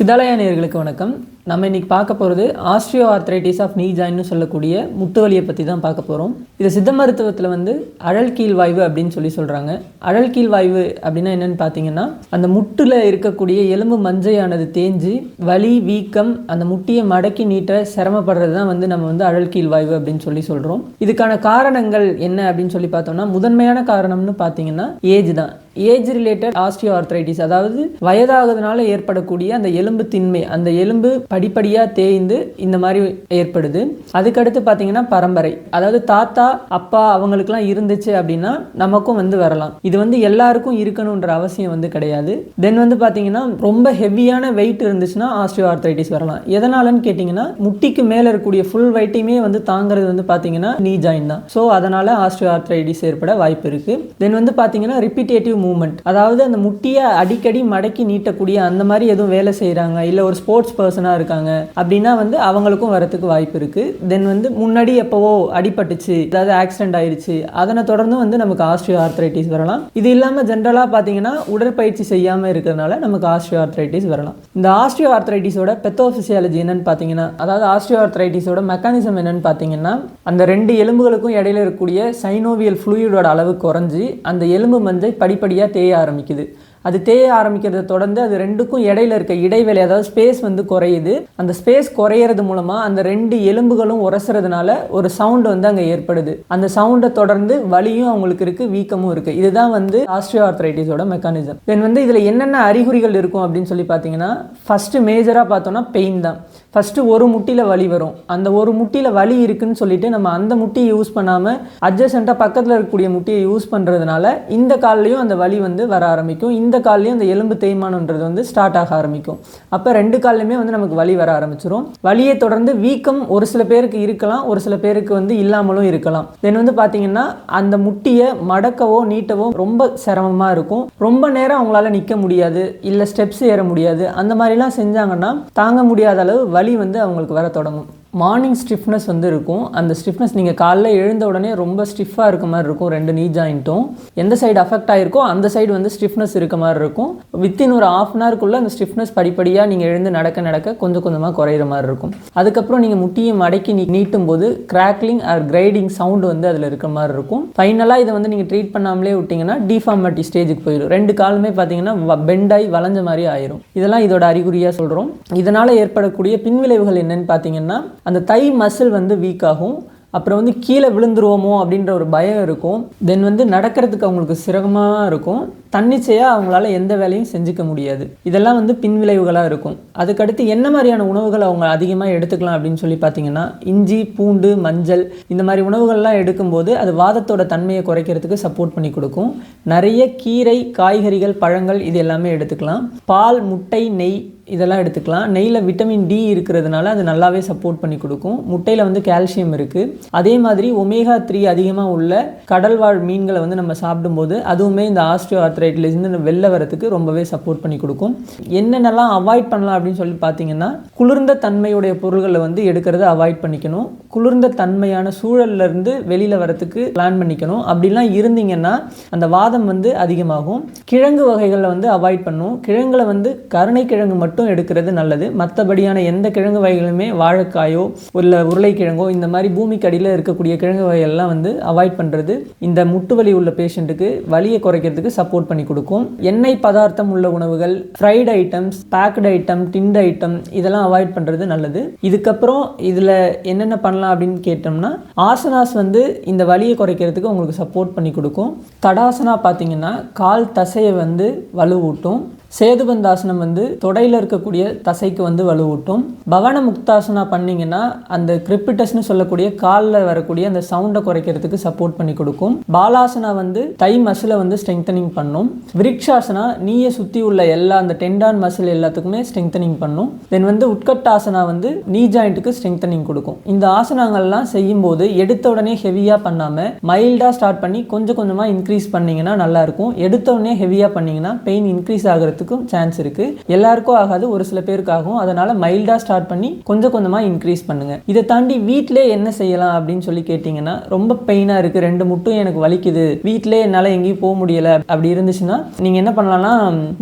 சிதாலயா நேர்களுக்கு வணக்கம். நம்ம இன்னைக்கு பார்க்க போகிறது ஆஸ்ட்ரியோ ஆர்த்ரைட்டிஸ் ஆஃப் நீ ஜாயின்னு சொல்லக்கூடிய முட்டு வலியை பற்றி தான் பார்க்க போகிறோம் இது சித்த மருத்துவத்தில் வந்து அழல் கீழ் வாய்வு அப்படின்னு சொல்லி சொல்கிறாங்க அழல் கீழ் வாய்வு அப்படின்னா என்னன்னு பார்த்தீங்கன்னா அந்த முட்டில் இருக்கக்கூடிய எலும்பு மஞ்சையானது தேஞ்சு வலி வீக்கம் அந்த முட்டியை மடக்கி நீட்ட சிரமப்படுறது தான் வந்து நம்ம வந்து அழல் கீழ் வாய்வு அப்படின்னு சொல்லி சொல்கிறோம் இதுக்கான காரணங்கள் என்ன அப்படின்னு சொல்லி பார்த்தோம்னா முதன்மையான காரணம்னு பார்த்தீங்கன்னா ஏஜ் தான். ஏஜ் ரிலேட்டட் ஆஸ்டியோ ஆர்த்ரைட்டிஸ் அதாவது வயதாகிறதுனால ஏற்படக்கூடிய அந்த எலும்பு திண்மை அந்த எலும்பு படிப்படியாக தேய்ந்து இந்த மாதிரி ஏற்படுது. அதுக்கடுத்து பார்த்தீங்கன்னா பரம்பரை. அதாவது தாத்தா அப்பா அவங்களுக்குலாம் இருந்துச்சு அப்படின்னா நமக்கும் வந்து வரலாம். இது வந்து எல்லாருக்கும் இருக்கணுன்ற அவசியம் வந்து கிடையாது. தென் வந்து பார்த்தீங்கன்னா ரொம்ப ஹெவியான வெயிட் இருந்துச்சுன்னா ஆஸ்டியோ ஆர்த்ரைட்டிஸ் வரலாம். எதனாலன்னு கேட்டிங்கன்னா முட்டிக்கு மேலே இருக்கக்கூடிய ஃபுல் வெயிட்டையுமே வந்து தாங்கிறது வந்து பார்த்தீங்கன்னா நீ ஜாயின் தான். ஸோ அதனால் ஆஸ்டியோ ஆர்த்ரைட்டிஸ் ஏற்பட வாய்ப்பு இருக்குது தென் வந்து பார்த்தீங்கன்னா ரிப்பீட்டேட்டிவ் மூவ்மெண்ட் அதாவது அந்த முட்டியை அடிக்கடி மடக்கி நீட்டக்கூடிய அந்த மாதிரி எதுவும் வேலை செய்கிறாங்க இல்லை ஒரு ஸ்போர்ட்ஸ் பர்சனாக இருக்காங்க. அப்படின்னா வந்து அவங்களுக்கும் வரத்துக்கு வாய்ப்பு இருக்குது தென் வந்து முன்னாடி எப்போவோ அடிபட்டுச்சு அதாவது ஆக்சிடென்ட் ஆயிடுச்சு அதனை தொடர்ந்து வந்து நமக்கு ஆஸ்ட்ரியோ ஆர்த்ரைட்டிஸ் வரலாம். இது இல்லாமல் ஜென்ரலாக பார்த்தீங்கன்னா உடற்பயிற்சி செய்யாமல் இருக்கிறதுனால நமக்கு ஆஸ்ட்ரியோ ஆர்த்ரைட்டிஸ் வரலாம். இந்த ஆஸ்ட்ரியோ ஆர்த்ரைட்டிஸோட பெத்தோஃபிசியாலஜி என்னன்னு பார்த்தீங்கன்னா அதாவது ஆஸ்ட்ரியோ ஆர்த்ரைட்டிஸோட மெக்கானிசம் என்னன்னு பார்த்தீங்கன்னா அந்த ரெண்டு எலும்புகளுக்கும் இடையில இருக்கக்கூடிய சைனோவியல் ஃப்ளூயிடோட அளவு குறைஞ்சி அந்த எலும்பு மஞ்சை படிப்படியாக தேய ஆரம்பிக்குது. அது தேய ஆரம்பிக்கிறத தொடர்ந்து அது ரெண்டுக்கும் இடையில இருக்க இடைவெளி அதாவது ஸ்பேஸ் வந்து குறையுது. அந்த ஸ்பேஸ் குறையிறது மூலமா அந்த ரெண்டு எலும்புகளும் உரசுறதுனால ஒரு சவுண்ட் வந்து அங்கே ஏற்படுது. அந்த சவுண்டை தொடர்ந்து வலியும் அவங்களுக்கு இருக்கு வீக்கமும் இருக்கு. இதுதான் வந்து ஆஸ்ட்ரியோ ஆர்த்ரைட்டிஸோட மெக்கானிசம் தென் வந்து இதில் என்னென்ன அறிகுறிகள் இருக்கும் அப்படின்னு சொல்லி பார்த்தீங்கன்னா ஃபர்ஸ்ட் மேஜராக பார்த்தோம்னா பெயின் தான். ஃபஸ்ட்டு ஒரு முட்டியில் வலி வரும். அந்த ஒரு முட்டியில் வலி இருக்குன்னு சொல்லிட்டு நம்ம அந்த முட்டியை யூஸ் பண்ணாமல் அட்ஜசண்ட்டாக பக்கத்தில் இருக்கக்கூடிய முட்டியை யூஸ் பண்ணுறதுனால இந்த கால்லையும் அந்த வலி வந்து வர ஆரம்பிக்கும். இந்த கால்லையும் அந்த எலும்பு தேய்மானன்றது வந்து ஸ்டார்ட் ஆக ஆரம்பிக்கும். அப்போ ரெண்டு கால்லையுமே வந்து நமக்கு வலி வர ஆரம்பிச்சிரும். வலியை தொடர்ந்து வீக்கம் ஒரு சில பேருக்கு இருக்கலாம் ஒரு சில பேருக்கு வந்து இல்லாமலும் இருக்கலாம். தென் வந்து பார்த்தீங்கன்னா அந்த முட்டியை மடக்கவோ நீட்டவோ ரொம்ப சிரமமாக இருக்கும். ரொம்ப நேரம் அவங்களால நிற்க முடியாது இல்லை ஸ்டெப்ஸ் ஏற முடியாது. அந்த மாதிரிலாம் செஞ்சாங்கன்னா தாங்க முடியாத அளவு வலி வந்து அவங்களுக்கு வர தொடங்கும். மார்னிங் ஸ்டிஃப்னஸ் வந்து இருக்கும். அந்த ஸ்டிஃப்னஸ் நீங்கள் காலைல எழுந்த உடனே ரொம்ப ஸ்டிஃபாக இருக்க மாதிரி இருக்கும். ரெண்டு நீ ஜாயிண்ட்டும் எந்த சைடு அஃபெக்ட் ஆகிருக்கோ அந்த சைடு வந்து ஸ்டிஃப்னஸ் இருக்க மாதிரி இருக்கும். வித்தின் ஒரு ஆஃப் அன் ஹவருக்குள்ளே அந்த ஸ்டிஃப்னஸ் படிப்படியாக நீங்கள் எழுந்து நடக்க நடக்க கொஞ்சம் கொஞ்சமாக குறையிற மாதிரி இருக்கும். அதுக்கப்புறம் நீங்கள் முட்டியை மடக்கி நீ நீட்டும் போது கிராக்லிங் ஆர் கிரைடிங் சவுண்டு வந்து அதில் இருக்கிற மாதிரி இருக்கும். ஃபைனலாக இதை வந்து நீங்கள் ட்ரீட் பண்ணாமலே விட்டிங்கன்னா டிஃபார்மட்டி ஸ்டேஜுக்கு போயிடும். ரெண்டு காலுமே பார்த்தீங்கன்னா பெண்டாய் வளைஞ்ச மாதிரி ஆயிரும். இதெல்லாம் இதோட அறிகுறியாக சொல்கிறோம் இதனால் ஏற்படக்கூடிய பின்விளைவுகள் என்னன்னு பார்த்தீங்கன்னா அந்த தை மசில் வந்து வீக் ஆகும். அப்புறம் வந்து கீழே விழுந்துருவோமோ அப்படின்ற ஒரு பயம் இருக்கும். தென் வந்து நடக்கிறதுக்கு அவங்களுக்கு சிரமமாக இருக்கும். தன்னிச்சையாக அவங்களால எந்த வேலையும் செஞ்சுக்க முடியாது. இதெல்லாம் வந்து பின்விளைவுகளாக இருக்கும். அதுக்கடுத்து என்ன மாதிரியான உணவுகள் அவங்க அதிகமாக எடுத்துக்கலாம் அப்படின்னு சொல்லி பார்த்தீங்கன்னா இஞ்சி பூண்டு மஞ்சள் இந்த மாதிரி உணவுகள்லாம் எடுக்கும்போது அது வாதத்தோட தன்மையை குறைக்கிறதுக்கு சப்போர்ட் பண்ணி கொடுக்கும். நிறைய கீரை காய்கறிகள் பழங்கள் இது எல்லாமே எடுத்துக்கலாம். பால் முட்டை நெய் இதெல்லாம் எடுத்துக்கலாம். நெய்யில் விட்டமின் டி இருக்கிறதுனால அது நல்லாவே சப்போர்ட் பண்ணி கொடுக்கும். முட்டையில் வந்து கால்சியம் இருக்குது அதே மாதிரி ஒமேகா த்ரீ அதிகமாக உள்ள கடல்வாழ் மீன்களை வந்து நம்ம சாப்பிடும்போது அதுவுமே இந்த ஆஸ்ட்ரியோ ஆர்த்ரைட்டிலேருந்து வெளில வரத்துக்கு ரொம்பவே சப்போர்ட் பண்ணி கொடுக்கும். என்னென்னலாம் அவாய்ட் பண்ணலாம் அப்படின்னு சொல்லி பார்த்தீங்கன்னா குளிர்ந்த தன்மையுடைய பொருள்களை வந்து எடுக்கிறத அவாய்ட் பண்ணிக்கணும். குளிர்ந்த தன்மையான சூழல்ல இருந்து வெளியில் வரத்துக்கு பிளான் பண்ணிக்கணும். அப்படிலாம் இருந்தீங்கன்னா அந்த வாதம் வந்து அதிகமாகும். கிழங்கு வகைகளை வந்து அவாய்ட் பண்ணும். கிழங்குல வந்து கருணை கிழங்கு மட்டும் மட்டும் எடுக்கிறது நல்லது. மற்றபடியான எந்த கிழங்கு வகைகளுமே வாழைக்காயோ இல்லை உருளைக்கிழங்கோ இந்த மாதிரி பூமிக்கு அடியில் இருக்கக்கூடிய கிழங்கு வகைகள்லாம் வந்து அவாய்ட் பண்ணுறது இந்த முட்டு வலி உள்ள பேஷண்ட்டுக்கு வலியை குறைக்கிறதுக்கு சப்போர்ட் பண்ணி கொடுக்கும். எண்ணெய் பதார்த்தம் உள்ள உணவுகள் fried items baked item tinned item இதெல்லாம் அவாய்ட் பண்ணுறது நல்லது. இதுக்கப்புறம் இதில் என்னென்ன பண்ணலாம் அப்படின்னு கேட்டோம்னா ஆசனாஸ் வந்து இந்த வலியை குறைக்கிறதுக்கு உங்களுக்கு சப்போர்ட் பண்ணி கொடுக்கும். தடாசனா பார்த்தீங்கன்னா கால் தசையை வந்து வலுவூட்டும். சேதுபந்தாசனம் வந்து தொடையில் இருக்கக்கூடிய தசைக்கு வந்து வலுவூட்டும். பவன முக்தாசனா பண்ணிங்கன்னா அந்த கிரிப்பிட்டஸ்னு சொல்லக்கூடிய காலில் வரக்கூடிய அந்த சவுண்டை குறைக்கிறதுக்கு சப்போர்ட் பண்ணி கொடுக்கும். பாலாசனா வந்து தை மசிலை வந்து ஸ்ட்ரெங்தனிங் பண்ணும். விரிக்ஷாசனா நீயை சுற்றி உள்ள எல்லா அந்த டெண்டான் மசில் எல்லாத்துக்குமே ஸ்ட்ரெங்தனிங் பண்ணும். தென் வந்து உட்கட்டாசனா வந்து நீ ஜாயிண்ட்டுக்கு ஸ்ட்ரெங்தனிங் கொடுக்கும். இந்த ஆசனங்கள்லாம் செய்யும்போது எடுத்த உடனே ஹெவியாக பண்ணாமல் மைல்டாக ஸ்டார்ட் பண்ணி கொஞ்சம் கொஞ்சமாக இன்க்ரீஸ் பண்ணிங்கன்னா நல்லாயிருக்கும் எடுத்த உடனே ஹெவியாக பண்ணிங்கன்னா பெயின் இன்க்ரீஸ் ஆகிறது ஆகிறதுக்கும் சான்ஸ் இருக்குது எல்லாருக்கும் ஆகாது ஒரு சில பேருக்கு ஆகும் அதனால் மைல்டாக ஸ்டார்ட் பண்ணி கொஞ்சம் கொஞ்சமாக இன்க்ரீஸ் பண்ணுங்கள் இதை தாண்டி வீட்டிலே என்ன செய்யலாம் அப்படின்னு சொல்லி கேட்டிங்கன்னா ரொம்ப பெயினாக இருக்குது ரெண்டு முட்டும் எனக்கு வலிக்குது. வீட்டிலே என்னால் எங்கேயும் போக முடியலை. அப்படி இருந்துச்சுன்னா நீங்கள் என்ன பண்ணலாம்னா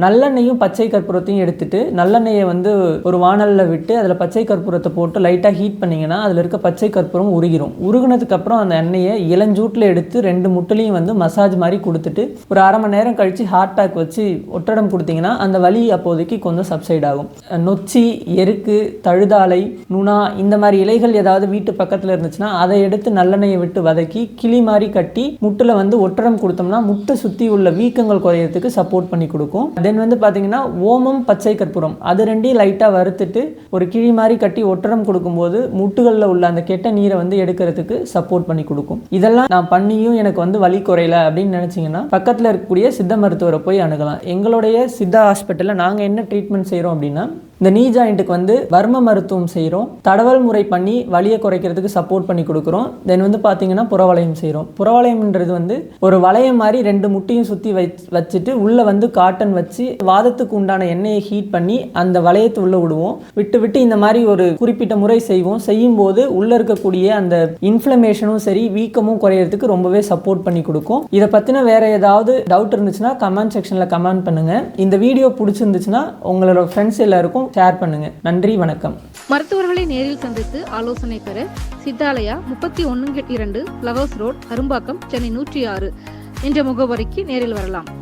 நல்லெண்ணெயும் பச்சை கற்பூரத்தையும் எடுத்துட்டு நல்லெண்ணெயை வந்து ஒரு வானலில் விட்டு அதில் பச்சை கற்பூரத்தை போட்டு லைட்டாக ஹீட் பண்ணிங்கன்னா அதில் இருக்க பச்சை கற்பூரம் உருகிரும். உருகினதுக்கப்புறம் அந்த எண்ணெயை இளஞ்சூட்டில் எடுத்து ரெண்டு முட்டிலையும் வந்து மசாஜ் மாதிரி கொடுத்துட்டு ஒரு அரை மணி நேரம் கழித்து ஹார்ட் பேக் வச்சு ஒட்டடம் கொடுத்தீங்கன்னா அந்த வலி அப்போதைக்கு கொஞ்சம் சப்சைட் ஆகும். நொச்சி எருக்கு தழுதாலை நுணா இந்த மாதிரி இலைகள் ஏதாவது வீட்டு பக்கத்தில் இருந்துச்சுன்னா அதை எடுத்து நல்லெண்ணெயை விட்டு வதக்கி கிளி மாதிரி கட்டி முட்டில் வந்து ஒட்டடம் கொடுத்தோம்னா முட்டை சுற்றி உள்ள வீக்கங்கள் குறையிறதுக்கு சப்போர்ட் பண்ணி கொடுக்கும். தென் வந்து பார்த்தீங்கன்னா ஓமம் பச்சை கற்பூரம். அது ரெண்டையும் லைட்டாக வறுத்துட்டு ஒரு கிழி மாதிரி கட்டி ஒட்டடம் கொடுக்கும்போது முட்டுகளில் உள்ள அந்த கெட்ட நீரை வந்து எடுக்கிறதுக்கு சப்போர்ட் பண்ணி கொடுக்கும். இதெல்லாம் நான் பண்ணியும் எனக்கு வந்து வலி குறையல அப்படின்னு நினச்சிங்கன்னா பக்கத்தில் இருக்கக்கூடிய சித்த மருத்துவரை போய் அணுகலாம். எங்களுடைய சித்த ஹாஸ்பிட்டலில் நாங்கள் என்ன ட்ரீட்மெண்ட் செய்கிறோம் அப்படின்னா இந்த நீ ஜாயிண்ட்டுக்கு வந்து வர்ம மருத்துவம் செய்கிறோம் தடவல் முறை பண்ணி வலியை குறைக்கிறதுக்கு சப்போர்ட் பண்ணி கொடுக்குறோம். தென் வந்து பார்த்தீங்கன்னா புறவளையம் செய்கிறோம் புறவளையம்ன்றது வந்து ஒரு வளையம் மாதிரி ரெண்டு முட்டையும் சுற்றி வை வச்சுட்டு உள்ளே வந்து காட்டன் வச்சு வாதத்துக்கு உண்டான எண்ணெயை ஹீட் பண்ணி அந்த வளையத்தை உள்ளே விடுவோம். விட்டு விட்டு இந்த மாதிரி ஒரு குறிப்பிட்ட முறை செய்வோம். செய்யும்போது உள்ளே இருக்கக்கூடிய அந்த இன்ஃப்ளமேஷனும் சரி வீக்கமும் குறையறதுக்கு ரொம்பவே சப்போர்ட் பண்ணி கொடுக்கும். இதை பற்றின வேற ஏதாவது டவுட் இருந்துச்சுன்னா கமெண்ட் செக்ஷனில் கமெண்ட் பண்ணுங்கள் இந்த வீடியோ பிடிச்சிருந்துச்சுன்னா உங்களோட ஃப்ரெண்ட்ஸ் எல்லாருக்கும் ஷேர் பண்ணுங்கள் நன்றி வணக்கம். மருத்துவர்களை நேரில் சந்தித்து ஆலோசனை பெற சித்தாலயா முப்பத்தி ஒன்று இரண்டு ஃப்ளவர்ஸ் ரோட் அரும்பாக்கம் சென்னை நூற்றி ஆறு. என்ற முகவரிக்கு நேரில் வரலாம்.